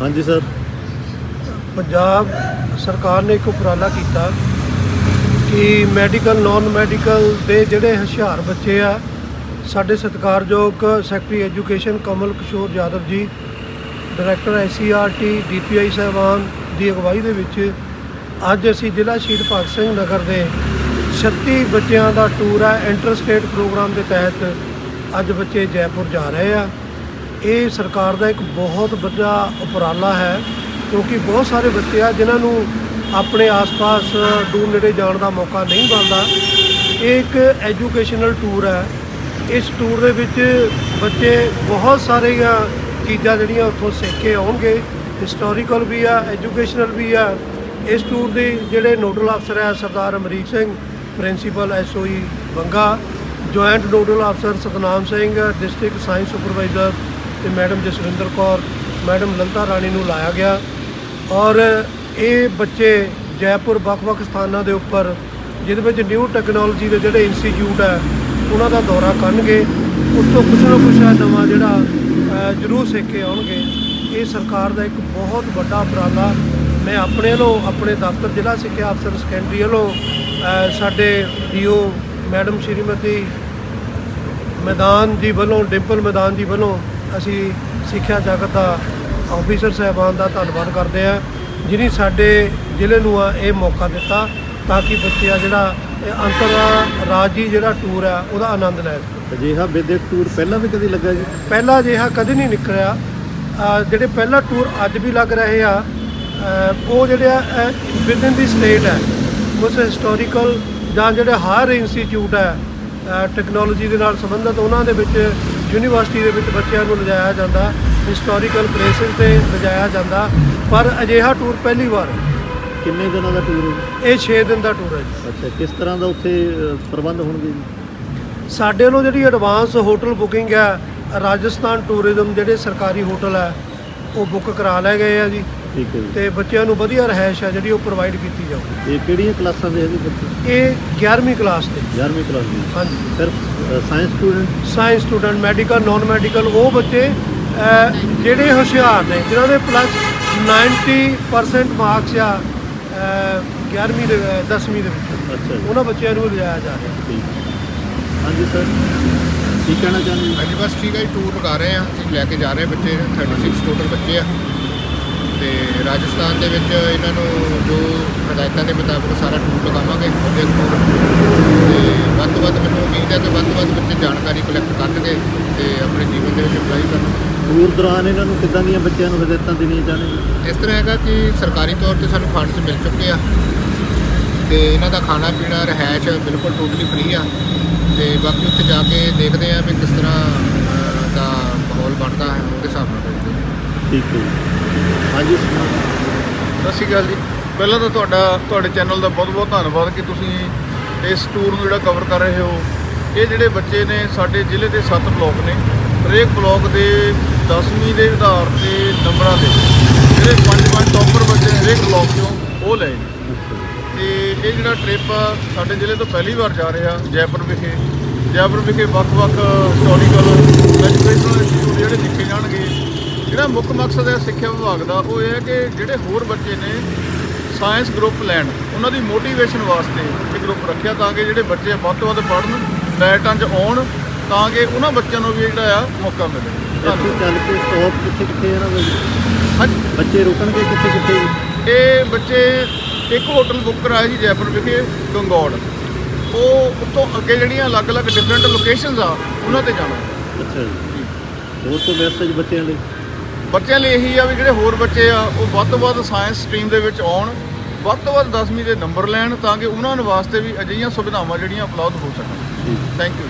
ਹਾਂਜੀ, ਸਰ। ਪੰਜਾਬ ਸਰਕਾਰ ਨੇ ਇੱਕ ਉਪਰਾਲਾ ਕੀਤਾ ਕਿ ਮੈਡੀਕਲ ਨਾਨ ਮੈਡੀਕਲ ਦੇ ਜਿਹੜੇ ਹੁਸ਼ਿਆਰ ਬੱਚੇ ਆ, ਸਾਡੇ ਸਤਿਕਾਰਯੋਗ secretary education Kamal Kishore Yadav ji, director SCRT DPI ਸਹਿਬਾਨ ਦੀ ਅਗਵਾਈ ਦੇ ਵਿੱਚ ਅੱਜ ਅਸੀਂ ਜ਼ਿਲ੍ਹਾ ਸ਼ਹੀਦ ਭਗਤ ਸਿੰਘ ਨਗਰ ਦੇ 36 ਬੱਚਿਆਂ ਦਾ ਟੂਰ ਹੈ ਇੰਟਰਸਟੇਟ ਪ੍ਰੋਗਰਾਮ ਦੇ ਤਹਿਤ ਅੱਜ ਬੱਚੇ ਜੈਪੁਰ ਜਾ ਰਹੇ ਆ। ਇਹ ਸਰਕਾਰ ਦਾ ਇੱਕ ਬਹੁਤ ਵੱਡਾ ਉਪਰਾਲਾ ਹੈ, ਕਿਉਂਕਿ ਬਹੁਤ ਸਾਰੇ ਬੱਚੇ ਆ ਜਿਨ੍ਹਾਂ ਨੂੰ ਆਪਣੇ ਆਸ-ਪਾਸ ਦੂਰ ਨੇੜੇ ਜਾਣ ਦਾ ਮੌਕਾ ਨਹੀਂ ਮਿਲਦਾ। ਇਹ ਇੱਕ ਐਜੂਕੇਸ਼ਨਲ ਟੂਰ ਹੈ। ਇਸ ਟੂਰ ਦੇ ਵਿੱਚ ਬੱਚੇ ਬਹੁਤ ਸਾਰੀਆਂ ਚੀਜ਼ਾਂ ਜਿਹੜੀਆਂ ਉੱਥੋਂ ਸਿੱਖ ਕੇ ਆਉਣਗੇ। ਹਿਸਟੋਰੀਕਲ ਵੀ ਆ, ਐਜੂਕੇਸ਼ਨਲ ਵੀ ਆ। ਇਸ ਟੂਰ ਦੇ ਜਿਹੜੇ ਨੋਡਲ ਅਫਸਰ ਹੈ Sardar Amrik Singh, principal SOE Banga joint nodal ਅਫਸਰ Satnam Singh district science supervisor ਤੇ ਮੈਡਮ ਜਸਵਿੰਦਰ ਕੌਰ ਮੈਡਮ ਲਲਤਾ ਰਾਣੀ ਨੂੰ ਲਾਇਆ ਗਿਆ। ਔਰ ਇਹ ਬੱਚੇ ਜੈਪੁਰ ਵੱਖ-ਵੱਖ ਸਥਾਨਾਂ ਦੇ ਉੱਪਰ ਜਿਹਦੇ ਵਿੱਚ ਨਿਊ ਟੈਕਨੋਲੋਜੀ ਦੇ ਜਿਹੜੇ ਇੰਸਟੀਚਿਊਟ ਹੈ ਉਹਨਾਂ ਦਾ ਦੌਰਾ ਕਰਨਗੇ। ਉਸ ਤੋਂ ਕੁਛ ਨਾ ਕੁਛ ਹੈ ਨਵਾਂ ਜਿਹੜਾ ਜ਼ਰੂਰ ਸਿੱਖ ਕੇ ਆਉਣਗੇ। ਇਹ ਸਰਕਾਰ ਦਾ ਇੱਕ ਬਹੁਤ ਵੱਡਾ ਉਪਰਾਲਾ। ਮੈਂ ਆਪਣੇ ਵੱਲੋਂ ਆਪਣੇ ਦਫ਼ਤਰ ਜ਼ਿਲ੍ਹਾ ਸਿੱਖਿਆ ਅਫਸਰ ਸੈਕੰਡਰੀ ਵੱਲੋਂ ਅ, ਸਾਡੇ ਡੀਓ ਮੈਡਮ ਸ਼੍ਰੀਮਤੀ ਮੈਦਾਨ ਜੀ ਵੱਲੋਂ ਡਿੰਪਲ ਮੈਦਾਨ ਜੀ ਵੱਲੋਂ ਅਸੀਂ ਸਿੱਖਿਆ ਜਗਤ ਦਾ ਆਫੀਸਰ ਸਾਹਿਬਾਨ ਦਾ ਧੰਨਵਾਦ ਕਰਦੇ ਆ ਜਿਨੀ ਸਾਡੇ ਜ਼ਿਲ੍ਹੇ ਨੂੰ ਆ ਇਹ ਮੌਕਾ ਦਿੱਤਾ ਤਾਂ ਕਿ ਬੱਚੇ ਆ ਜਿਹੜਾ ਇਹ ਅੰਤਰ ਰਾਜੀ ਜਿਹੜਾ ਟੂਰ ਆ ਉਹਦਾ ਆਨੰਦ ਲੈ ਸਕਣ। ਅਜਿਹਾ ਵਿਦਿਅਕ ਟੂਰ ਪਹਿਲਾਂ ਵੀ ਕਦੀ ਲੱਗਾ ਜੀ? ਪਹਿਲਾ ਅਜਿਹਾ ਕਦੇ ਨਹੀਂ ਨਿਕਲਿਆ। ਜਿਹੜੇ ਪਹਿਲਾ ਟੂਰ ਅੱਜ ਵੀ ਲੱਗ ਰਹੇ ਆ ਉਹ ਜਿਹੜੇ ਵਿਦਨ ਦੀ ਸਟੇਟ ਹੈ ਉਸ ਹਿਸਟੋਰੀਕਲ ਜਾਂ ਜਿਹੜੇ ਹਾਇਰ ਇੰਸਟੀਚਿਊਟ ਹੈ ਟੈਕਨੋਲੋਜੀ ਦੇ ਨਾਲ ਸੰਬੰਧਿਤ ਉਹਨਾਂ ਦੇ ਵਿੱਚ ਯੂਨੀਵਰਸਿਟੀ ਦੇ ਵਿੱਚ ਬੱਚਿਆਂ ਨੂੰ ਲਿਜਾਇਆ ਜਾਂਦਾ ਹਿਸਟੋਰੀਕਲ ਪਲੇਸਿਸ ਤੇ ਲਿਜਾਇਆ ਜਾਂਦਾ ਪਰ ਅਜਿਹਾ ਟੂਰ ਪਹਿਲੀ ਵਾਰ। ਕਿੰਨੇ ਦਿਨਾਂ ਦਾ ਟੂਰ ਹੈ? ਇਹ 6 ਦਿਨ ਦਾ ਟੂਰ ਹੈ ਜੀ। ਅੱਛਾ ਕਿਸ ਤਰ੍ਹਾਂ ਦਾ ਉੱਥੇ ਪ੍ਰਬੰਧ ਹੋਣਗੇ ਜੀ? ਸਾਡੇ ਵੱਲੋਂ ਜਿਹੜੀ ਐਡਵਾਂਸ ਹੋਟਲ ਬੁਕਿੰਗ ਹੈ ਰਾਜਸਥਾਨ ਟੂਰਿਜ਼ਮ ਜਿਹੜੇ ਸਰਕਾਰੀ ਹੋਟਲ ਹੈ ਉਹ ਬੁੱਕ ਕਰਾ ਲਏ ਗਏ ਆ ਜੀ। ਠੀਕ ਹੈ ਤੇ ਬੱਚਿਆਂ ਨੂੰ ਵਧੀਆ ਰਹਿائش ਆ ਜਿਹੜੀ ਉਹ ਪ੍ਰੋਵਾਈਡ ਕੀਤੀ ਜਾਊਗੀ। ਇਹ ਕਿਹੜੀਆਂ ਕਲਾਸਾਂ ਦੇ ਹੈਗੇ ਬੱਚੇ ਇਹ 11ਵੀਂ ਕਲਾਸ ਦੇ। 11ਵੀਂ ਕਲਾਸ ਦੇ। ਹਾਂਜੀ। ਸਿਰਫ science student science student medical non medical ਉਹ ਬੱਚੇ ਜਿਹੜੇ ਹੁਸ਼ਿਆਰ ਨੇ ਜਿਨ੍ਹਾਂ ਦੇ ਪਲੱਸ 90% ਮਾਰਕਸ ਆ 11ਵੀਂ ਦੇ 10ਵੀਂ ਦੇ ਵਿੱਚ। ਅੱਛਾ ਉਹਨਾਂ ਬੱਚਿਆਂ ਨੂੰ ਲਿਜਾਇਆ ਜਾ ਰਿਹਾ। ਠੀਕ। ਹਾਂਜੀ ਸਰ ਕੀ ਕਹਿਣਾ ਚਾਹੁੰਦੇ ਹੋ? ਹਾਂਜੀ ਬਸ ਠੀਕ ਹੈ ਟੂਰ ਲਗਾ ਰਹੇ ਹਾਂ ਅਸੀਂ ਲੈ ਕੇ ਜਾ ਰਹੇ ਹਾਂ ਬੱਚੇ 36 ਟੋਟਲ ਬੱਚੇ ਆ। ਤੇ ਰਾਜਸਥਾਨ ਦੇ ਵਿੱਚ ਇਹਨਾਂ ਨੂੰ ਜੋ ਹਦਾਇਤਾਂ ਦੇ ਮੁਤਾਬਕ ਸਾਰਾ ਟੂਰ ਲਗਾਵਾਂਗੇ ਉਹਦੇ ਕੋਲ ਤੇ ਵੱਧ ਤੋਂ ਵੱਧ ਮੈਨੂੰ ਉਮੀਦ ਹੈ ਕਿ ਵੱਧ ਤੋਂ ਵੱਧ ਬੱਚੇ ਜਾਣਕਾਰੀ ਕਲੈਕਟ ਕਰਨਗੇ ਤੇ ਆਪਣੇ ਜੀਵਨ ਦੇ ਵਿੱਚ ਅਪਲਾਈ ਕਰਨਗੇ। ਟੂਰ ਦੌਰਾਨ ਇਹਨਾਂ ਨੂੰ ਕਿੱਦਾਂ ਦੀਆਂ ਬੱਚਿਆਂ ਨੂੰ ਹਦਾਇਤਾਂ ਦੇਣੀਆਂ ਚਾਹੁੰਦੇ ਇਸ ਤਰ੍ਹਾਂ ਹੈਗਾ ਕਿ ਸਰਕਾਰੀ ਤੌਰ ਤੇ ਸਾਨੂੰ ਫੰਡਸ ਮਿਲ ਚੁੱਕੇ ਆ। ਤੇ ਇਹਨਾਂ ਦਾ ਖਾਣਾ ਪੀਣਾ ਰਹਿائش ਬਿਲਕੁਲ ਟੋਟਲੀ ਫ੍ਰੀ ਆ। ਤੇ ਬਾਕੀ ਉੱਥੇ ਜਾ ਕੇ ਦੇਖਦੇ ਆ ਵੀ ਕਿਸ ਤਰ੍ਹਾਂ ਦਾ ਮਾਹੌਲ ਬਣਦਾ ਹੈ ਉਹਦੇ ਹਿਸਾਬ ਨਾਲ ਠੀਕ ਹੈ ਜੀ। ਹਾਂਜੀ। ਸਤਿ ਸ਼੍ਰੀ ਅਕਾਲ ਜੀ। ਪਹਿਲਾਂ ਤਾਂ ਤੁਹਾਡਾ, ਤੁਹਾਡੇ ਚੈਨਲ ਦਾ ਬਹੁਤ-ਬਹੁਤ ਧੰਨਵਾਦ ਕਿ ਤੁਸੀਂ ਇਸ ਟੂਰ ਨੂੰ ਜਿਹੜਾ ਕਵਰ ਕਰ ਰਹੇ ਹੋ। ਇਹ ਜਿਹੜੇ ਬੱਚੇ ਨੇ, ਸਾਡੇ ਜ਼ਿਲ੍ਹੇ ਦੇ 7 ਬਲਾਕ ਨੇ। ਹਰੇਕ ਬਲਾਕ ਦੇ 10ਵੀਂ ਦੇ ਆਧਾਰ ਤੇ ਨੰਬਰਾਂ ਦੇ ਜਿਹੜੇ ਪੰਜ ਪੰਜ ਟੌਪਰ ਬੱਚੇ ਨੇ, ਹਰੇਕ ਬਲਾਕ ਚੋਂ ਉਹ ਲਏ ਨੇ। ਅੱਛਾ ਜੀ। ਤੇ ਇਹ ਜਿਹੜਾ ਟ੍ਰਿਪ ਆ, ਸਾਡੇ ਜ਼ਿਲ੍ਹੇ ਤੋਂ ਪਹਿਲੀ ਵਾਰ ਜਾ ਰਿਹਾ, ਜੈਪੁਰ ਵਿਖੇ। ਜੈਪੁਰ ਵਿਖੇ ਵੱਖ-ਵੱਖ ਹਿਸਟੋਰੀਕਲ ਐਜੂਕੇਸ਼ਨਲ ਇੰਸਟੀਚਿਊਟ ਜਿਹੜੇ ਦੇਖੇ ਜਾਣਗੇ ਜਿਹੜਾ ਮੁੱਖ ਮਕਸਦ ਹੈ ਸਿੱਖਿਆ ਵਿਭਾਗ ਦਾ ਉਹ ਇਹ ਹੈ ਕਿ ਜਿਹੜੇ ਹੋਰ ਬੱਚੇ ਨੇ ਸਾਇੰਸ ਗਰੁੱਪ ਲੈਣ ਉਹਨਾਂ ਦੀ ਮੋਟੀਵੇਸ਼ਨ ਵਾਸਤੇ ਇਹ ਗਰੁੱਪ ਰੱਖਿਆ ਤਾਂ ਕਿ ਜਿਹੜੇ ਬੱਚੇ ਵੱਧ ਤੋਂ ਵੱਧ ਪੜ੍ਹਨ ਲਾਈਟਾਂ 'ਚ ਆਉਣ ਤਾਂ ਕਿ ਉਹਨਾਂ ਬੱਚਿਆਂ ਨੂੰ ਵੀ ਜਿਹੜਾ ਆ ਮੌਕਾ ਮਿਲੇ। ਇੱਥੋਂ ਚੱਲ ਕੇ ਸਟਾਪ ਕਿੱਥੇ ਕਿੱਥੇ ਦਾ ਜੀ? ਹਾਂਜੀ। ਬੱਚੇ ਰੁਕਣਗੇ ਕਿੱਥੇ ਕਿੱਥੇ? ਇਹ ਬੱਚੇ ਇੱਕ ਹੋਟਲ ਬੁੱਕ ਕਰਾਇਆ ਜੀ ਜੈਪੁਰ ਵਿਖੇ ਗੰਗੌੜ। ਉਹ ਉੱਤੋਂ ਅੱਗੇ ਜਿਹੜੀਆਂ ਅਲੱਗ-ਅਲੱਗ ਡਿਫਰੈਂਟ ਲੋਕੇਸ਼ਨਸ ਆ ਉਹਨਾਂ ਤੇ ਜਾਣਾ। ਅੱਛਾ ਜੀ। ਹੋਰ ਤੋਂ ਮੈਸੇਜ ਬੱਚਿਆਂ ਲਈ? ਬੱਚਿਆਂ ਲਈ ਇਹੀ ਆ ਵੀ ਜਿਹੜੇ ਹੋਰ ਬੱਚੇ ਆ ਉਹ ਵੱਧ ਤੋਂ ਵੱਧ ਸਾਇੰਸ ਸਟਰੀਮ ਦੇ ਵਿੱਚ ਆਉਣ ਵੱਧ ਤੋਂ ਵੱਧ 10ਵੀਂ ਦੇ ਨੰਬਰ ਲੈਣ ਤਾਂ ਕਿ ਉਹਨਾਂ ਨੂੰ ਵਾਸਤੇ ਵੀ ਅਜਿਹੀਆਂ ਸੁਵਿਧਾਵਾਂ ਜਿਹੜੀਆਂ ਉਪਲਬਧ ਹੋ ਸਕਣ। Thank you